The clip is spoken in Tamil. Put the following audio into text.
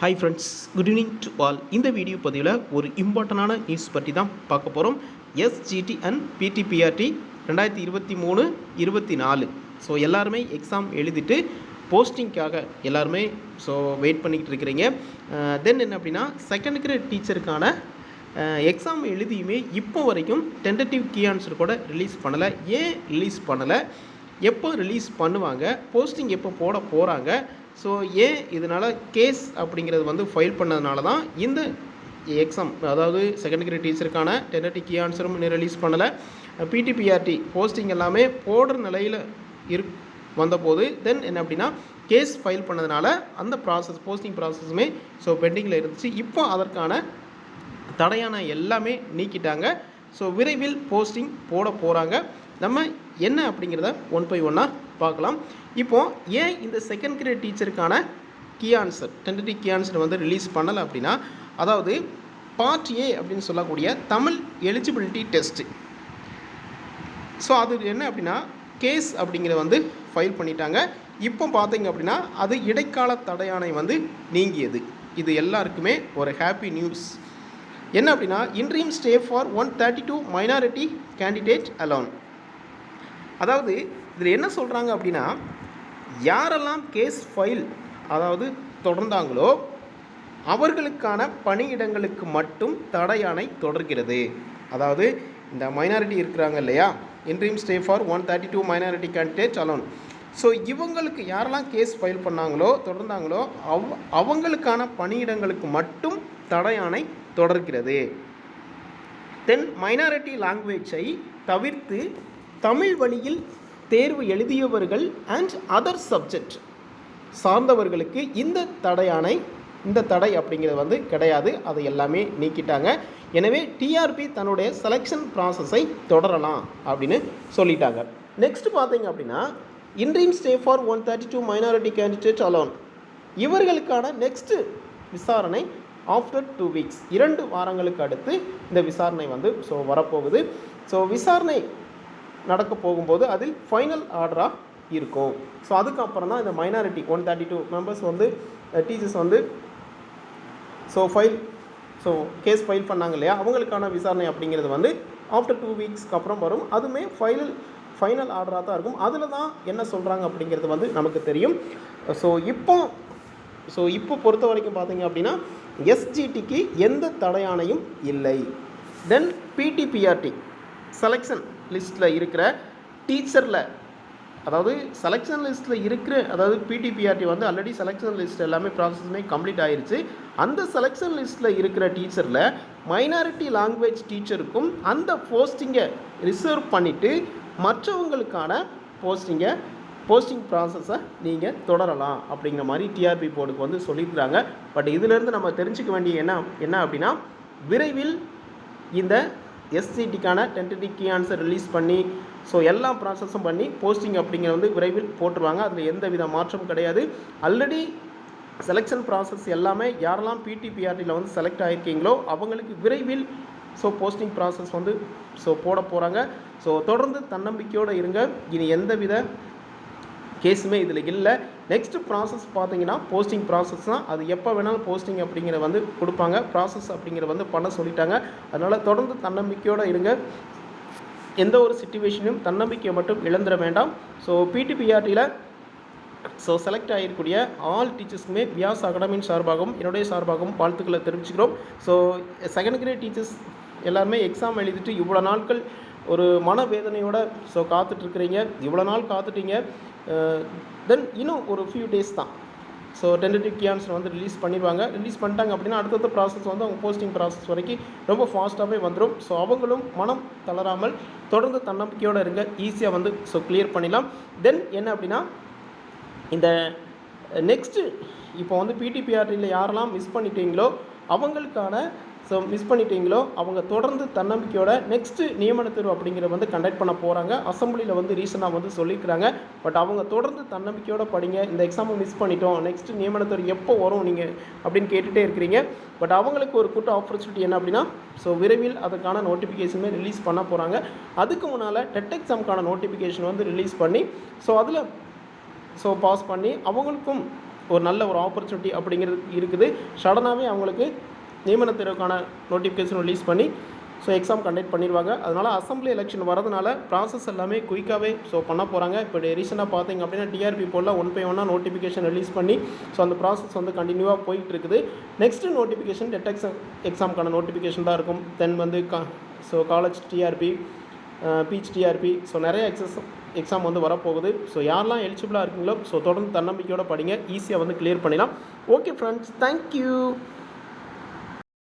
Hi friends good evening to all இந்த வீடியோ பதிவில் ஒரு இம்பார்ட்டண்டான நியூஸ் பற்றி தான் பார்க்க போகிறோம் எஸ்ஜிடி அண்ட் பிடிபிஆர்டி ரெண்டாயிரத்தி இருபத்தி மூணு இருபத்தி நாலு. ஸோ எல்லாருமே எக்ஸாம் எழுதிட்டு போஸ்டிங்க்காக எல்லாருமே ஸோ வெயிட் பண்ணிக்கிட்டு இருக்கிறீங்க. Uh, தென் என்ன அப்படின்னா செகண்ட் கிரேட் டீச்சருக்கான எக்ஸாம் எழுதியுமே இப்போ வரைக்கும் டென்டேட்டிவ் கீ ஆன்சர் கூட ரிலீஸ் பண்ணலை. ஏன் ரிலீஸ் பண்ணலை? எப்போ ரிலீஸ் பண்ணுவாங்க? போஸ்டிங் எப்போ போட போகிறாங்க ஸோ ஏன் இதனால் கேஸ் அப்படிங்கிறது வந்து ஃபைல் பண்ணதுனால தான் இந்த எக்ஸாம் அதாவது செகண்ட் கிரேட் டீச்சருக்கான டென்டேட்டிவ் கீ ஆன்சரும் இன்னும் ரிலீஸ் பண்ணலை. பிடிபிஆர்டி போஸ்டிங் எல்லாமே போடுற நிலையில் இரு வந்தபோது தென் என்ன அப்படின்னா கேஸ் ஃபைல் பண்ணதுனால அந்த ப்ராசஸ் போஸ்டிங் ப்ராசஸுமே ஸோ பெண்டிங்கில் இருந்துச்சு. இப்போ அதற்கான தடையான எல்லாமே நீக்கிட்டாங்க. ஸோ விரைவில் போஸ்டிங் போட போகிறாங்க நம்ம என்ன அப்படிங்கிறத ஒன் பை ஒன்னாக பார்க்கலாம். இப்போது ஏன் இந்த second grade டீச்சருக்கான key answer tentative key answer வந்து ரிலீஸ் பண்ணலை அப்படின்னா அதாவது பார்ட் ஏ அப்படின்னு சொல்லக்கூடிய தமிழ் எலிஜிபிலிட்டி டெஸ்ட்டு ஸோ அது என்ன அப்படின்னா கேஸ் அப்படிங்கிறத வந்து ஃபைல் பண்ணிட்டாங்க. இப்போ பார்த்தீங்க அப்படின்னா அது இடைக்கால தடையானை வந்து நீங்கியது. இது எல்லாருக்குமே ஒரு ஹாப்பி நியூஸ் என்ன அப்படின்னா interim stay for one thirty two minority candidate alone அதாவது இதில் என்ன சொல்கிறாங்க அப்படின்னா யாரெல்லாம் கேஸ் ஃபைல் அதாவது தொடர்ந்தாங்களோ அவர்களுக்கான பணியிடங்களுக்கு மட்டும் தடையானை தொடர்கிறது. அதாவது இந்த மைனாரிட்டி இருக்கிறாங்க இல்லையா? Interim stay for one thirty two minority candidate alone so இவங்களுக்கு யாரெல்லாம் கேஸ் ஃபைல் பண்ணாங்களோ தொடர்ந்தாங்களோ அவ் அவங்களுக்கான பணியிடங்களுக்கு மட்டும் தடையானை தொடர்கிறது. தென் மைனாரிட்டி லாங்குவேஜை தவிர்த்து தமிழ் வழியில் தேர்வு எழுதியவர்கள் அண்ட் அதர் சப்ஜெக்ட் சார்ந்தவர்களுக்கு இந்த தடையானை இந்த தடை அப்படிங்கிறது வந்து கிடையாது. அதை எல்லாமே நீக்கிட்டாங்க. எனவே டிஆர்பி தன்னுடைய செலெக்ஷன் ப்ராசஸை தொடரலாம் அப்படின்னு சொல்லிட்டாங்க. நெக்ஸ்ட் பார்த்தீங்க அப்படின்னா interim stay for one thirty two minority candidate alone இவர்களுக்கான நெக்ஸ்ட்டு விசாரணை ஆஃப்டர் டூ வீக்ஸ் இரண்டு வாரங்களுக்கு அடுத்து இந்த விசாரணை வந்து ஸோ வரப்போகுது. ஸோ விசாரணை நடக்க போகும்போது அதில் ஃபைனல் ஆர்டராக இருக்கும். ஸோ அதுக்கப்புறம் தான் இந்த minority one thirty two members வந்து uh, டீச்சர்ஸ் வந்து so file so case file பண்ணாங்க இல்லையா? அவங்களுக்கான விசாரணை அப்படிங்கிறது வந்து ஆஃப்டர் டூ வீக்ஸ்க்கு அப்புறம் வரும். அதுவுமே ஃபைனல் ஃபைனல் ஆர்டராக தான் இருக்கும். அதில் தான் என்ன சொல்கிறாங்க அப்படிங்கிறது வந்து நமக்கு தெரியும். ஸோ இப்போ ஸோ இப்போ பொறுத்த வரைக்கும் பார்த்தீங்க அப்படின்னா எஸ்ஜிடிக்கு எந்த தடையானையும் இல்லை. தென் பிடிபிஆர்டி செலெக்ஷன் லிஸ்ட்டில் இருக்கிற டீச்சரில் அதாவது செலெக்ஷன் லிஸ்ட்டில் இருக்கிற அதாவது பிடிபிஆர்டி வந்து ஆல்ரெடி செலெக்ஷன் லிஸ்ட் எல்லாமே ப்ராசஸுமே கம்ப்ளீட் ஆயிருச்சு. அந்த செலெக்ஷன் லிஸ்ட்டில் இருக்கிற டீச்சரில் மைனாரிட்டி லாங்குவேஜ் டீச்சருக்கும் அந்த போஸ்டிங்கை ரிசர்வ் பண்ணிவிட்டு மற்றவங்களுக்கான போஸ்டிங்கை போஸ்டிங் ப்ராசஸை நீங்கள் தொடரலாம் அப்படிங்கிற மாதிரி டிஆர்பி போர்டுக்கு வந்து சொல்லியிருக்கிறாங்க. பட் இதிலேருந்து நம்ம தெரிஞ்சுக்க வேண்டிய என்ன என்ன அப்படின்னா விரைவில் இந்த எஸ்சிடிக்கான டென்டேட்டிவ் ஆன்சர் ரிலீஸ் பண்ணி ஸோ எல்லா ப்ராசஸும் பண்ணி போஸ்டிங் அப்படிங்கிற வந்து விரைவில் போட்டுருவாங்க. அதில் எந்த வித மாற்றம் கிடையாது. ஆல்ரெடி செலெக்ஷன் ப்ராசஸ் எல்லாமே யாரெல்லாம் பிடிபிஆர்டியில் வந்து செலக்ட் ஆகிருக்கீங்களோ அவங்களுக்கு விரைவில் ஸோ போஸ்டிங் ப்ராசஸ் வந்து ஸோ போட போகிறாங்க ஸோ தொடர்ந்து தன்னம்பிக்கையோடு இருங்க. இனி எந்த வித கேஸுமே இதில் இல்லை. நெக்ஸ்ட் ப்ராசஸ் பார்த்தீங்கன்னா போஸ்டிங் ப்ராசஸ் தான். அது எப்போ வேணாலும் போஸ்டிங் அப்படிங்கிற வந்து கொடுப்பாங்க. ப்ராசஸ் அப்படிங்கிற வந்து பண்ண சொல்லிட்டாங்க. அதனால் தொடர்ந்து தன்னம்பிக்கையோடு இருங்க. எந்த ஒரு சுச்சுவேஷனையும் தன்னம்பிக்கையை மட்டும் இழந்துட வேண்டாம். ஸோ பிடிபிஆர்டியில் ஸோ செலக்ட் ஆகிருக்கூடிய ஆல் டீச்சர்ஸ்க்குமே பியாஸ் அகாடமியின் சார்பாகவும் என்னுடைய சார்பாகவும் வாழ்த்துக்களை தெரிவிச்சுக்கிறோம். ஸோ செகண்ட் கிரேட் டீச்சர்ஸ் எல்லாருமே எக்ஸாம் எழுதிட்டு இவ்வளோ நாட்கள் ஒரு மனவேதனையோட ஸோ காத்துட்ருக்குறீங்க இவ்வளோ நாள் காத்துட்டீங்க தென் இன்னும் ஒரு ஃபியூ டேஸ் தான். ஸோ டென்டேட்டிவ் கியான்ஸில் வந்து ரிலீஸ் பண்ணிடுவாங்க. ரிலீஸ் பண்ணிட்டாங்க அப்படின்னா அடுத்தடுத்த ப்ராசஸ் வந்து அவங்க போஸ்டிங் ப்ராசஸ் வரைக்கும் ரொம்ப ஃபாஸ்ட்டாகவே வந்துடும். ஸோ அவங்களும் மனம் தளராமல் தொடர்ந்து தன்னம்பிக்கையோடு இருங்க. ஈஸியாக வந்து ஸோ கிளியர் பண்ணிடலாம். தென் என்ன அப்படின்னா இந்த நெக்ஸ்ட்டு இப்போ வந்து பிடிபிஆர்டியில் யாரெல்லாம் மிஸ் பண்ணிட்டீங்களோ அவங்களுக்கான ஸோ மிஸ் பண்ணிட்டீங்களோ அவங்க தொடர்ந்து தன்னம்பிக்கையோட நெக்ஸ்ட்டு நியமன தேர்வு அப்படிங்கிறத வந்து கண்டக்ட் பண்ண போகிறாங்க அசம்பிளியில் வந்து ரீசனாக வந்து சொல்லியிருக்கிறாங்க பட் அவங்க தொடர்ந்து தன்னம்பிக்கையோட படிங்க. இந்த எக்ஸாமை மிஸ் பண்ணிட்டோம். நெக்ஸ்ட் நியமன தேர்வு எப்போ வரும் நீங்கள் அப்படின்னு கேட்டுகிட்டே இருக்கிறீங்க. பட் அவங்களுக்கு ஒரு கூட்ட ஆப்பர்ச்சுனிட்டி என்ன அப்படின்னா ஸோ விரைவில் அதுக்கான நோட்டிஃபிகேஷனுமே ரிலீஸ் பண்ண போகிறாங்க அதுக்கு முன்னால் டெட் எக்ஸாமுக்கான நோட்டிஃபிகேஷன் வந்து ரிலீஸ் பண்ணி ஸோ அதில் ஸோ பாஸ் பண்ணி அவங்களுக்கும் ஒரு நல்ல ஒரு ஆப்பர்ச்சுனிட்டி அப்படிங்கிறது இருக்குது. சடனாகவே அவங்களுக்கு நியமன தேர்வுக்கான நோட்டிஃபிகேஷன் ரிலீஸ் பண்ணி ஸோ எக்ஸாம் கண்டக்ட் பண்ணிடுவாங்க. அதனால் அசம்பிளி எலெக்ஷன் வரதுனால ப்ராசஸ் எல்லாமே குயிக்காகவே ஸோ பண்ண போகிறாங்க இப்போ ரீசெண்டாக பார்த்தீங்க அப்படின்னா டிஆர்பி போல் ஒன் பை ஒன்னாக நோட்டிஃபிகேஷன் ரிலீஸ் பண்ணி ஸோ அந்த ப்ராசஸ் வந்து கண்டினியூவாக போயிட்டு இருக்குது. நெக்ஸ்ட்டு நோட்டிஃபிகேஷன் டெட் எக்ஸாம் எக்ஸாமுக்கான நோட்டிஃபிகேஷன் தான் இருக்கும். தென் வந்து கா ஸோ காலேஜ் டிஆர்பி பிச் டிஆர்பி ஸோ நிறைய எக்ஸஸ் எக்ஸாம் வந்து வரப்போகுது. ஸோ யாரெல்லாம் எலிஜிபிளாக இருக்குங்களோ ஸோ தொடர்ந்து தன்னம்பிக்கையோடு படிங்க. ஈஸியாக வந்து கிளியர் பண்ணிடலாம். Okay friends thank you